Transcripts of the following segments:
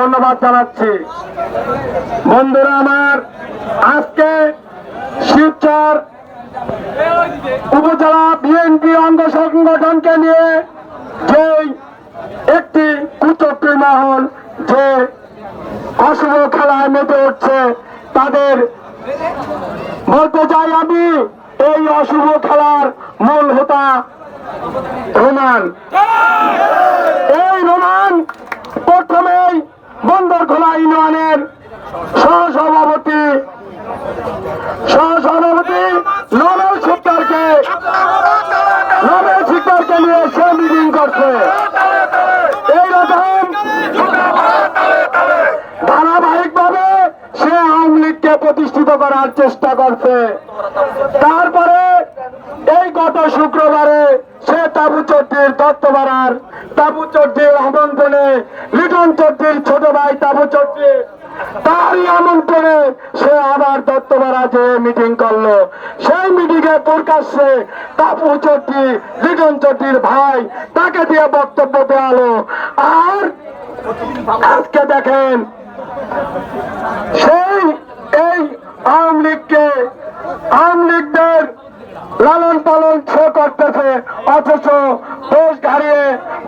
ধন্যবাদ জানাচ্ছি। বন্ধুরা আমার, আজকে শিবচর উপজেলা বিএনপি অঙ্গ সংগঠনকে নিয়ে যে একটি কুচক্রী মহল যে অশুভ খেলায় মেতে উঠছে, তাদের বলতে চাই আমি, এই অশুভ খেলার মূল হোতা রোমান এই রোমান প্রথমেই বন্দরখোলা ইউনিয়নের সহসভাপতি সহসভাপতি নবেল শিকদারকে নবেল শিকদারকে নিয়ে সে মিটিং করছে। এইরকম ধারাবাহিকভাবে সে আওয়ামী লীগকে প্রতিষ্ঠিত করার চেষ্টা করছে। তারপরে এই গত শুক্রবারে সে তাবু চৌধুরীর দত্তপাড়ার তাবু চৌধুরীর আমন্ত্রণে ভাই তাবু চৌধুরী তারই আমন্ত্রণে সে আবার দত্তপাড়া মিটিং করল। সেই মিটিং এ প্রকাশ্যে তাপু চৌধুরী লিটন চৌধুরীর ভাই তাকে দিয়ে বক্তব্য দেওয়ালো। আর আজকে দেখেন, সেই, এই আওয়ামী লীগকে আওয়ামী লীগদের লালন পালন সে করতেছে, অথচ ঘাড়িয়ে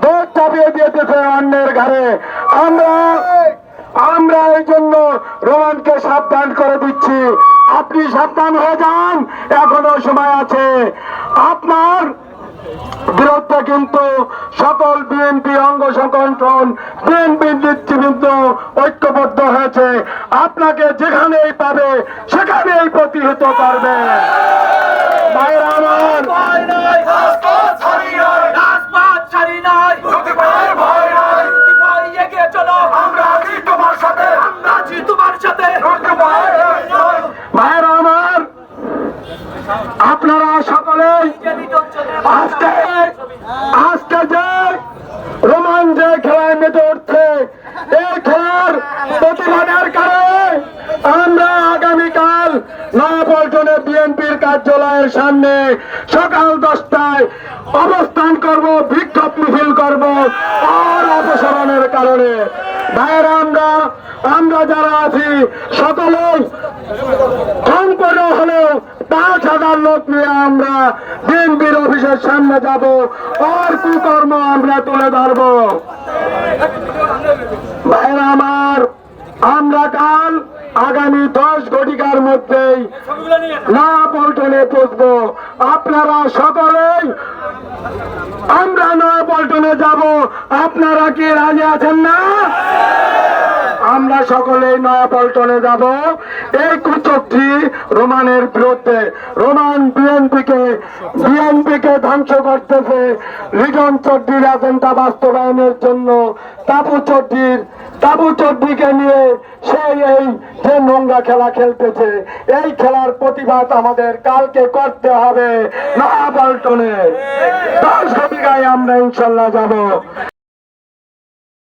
দেশ চাপিয়ে দিয়েছে অন্যের ঘাড়ে। আমরা আমরা এই জন্য রোমানকে সাবধান করে দিচ্ছি। আপনি সাবধান হয়ে যান, এখনও সময় আছে। আপনার বিরুদ্ধে কিন্তু সকল বিএনপি অঙ্গ সংগঠন, বিএনপি নেতৃবৃন্দ ঐক্যবদ্ধ হয়েছে। আপনাকে যেখানেই পাবে, সেখানেই প্রতিহত করবে। ভাইরা আমার আজকে আজকে যে রোমান যে খেলায় মেতে উঠছে, এই খেলার প্রতিবাদের কারণে আমরা আগামীকাল নয়াপল্টনে বিএনপির কার্যালয়ের সামনে সকাল দশটায় অবস্থান করব, বিক্ষোভ মিছিল করব, আর অপসারণের কারণে। ভাইয়েরা, আমরা আমরা যারা আছি, সকলেই কম করে হলেও পাঁচ হাজার লোক নিয়ে আমরা বিএনপির অফিসের সামনে যাব। আর কুকর্ম আমরা তুলে ধরব? ভাইরা আমার, আমরা কাল আগামী দশ ঘটিকার মধ্যেই না পল্টনে পৌঁছবো। আপনারা সকলেই আমরা না পল্টনে যাব। আপনারা কি রাজি আছেন না? আমরা সকলেই নয়া পল্টনে যাব। এই কুচক্রি রোমানের বিরুদ্ধে। রোমান বিএনপিকে বিএনপিকে ধ্বংস করতেছে লিটন চৌধুরীর এজেন্ডা বাস্তবায়নের জন্য। তাপু চৌধুরীর তাবু চৌধুরীকে নিয়ে সেই এই যে নোংরা খেলা খেলতেছে, এই খেলার প্রতিবাদ আমাদের কালকে করতে হবে নয়া পল্টনে। দশ ঘটিকায় আমরা ইনশাল্লাহ যাব।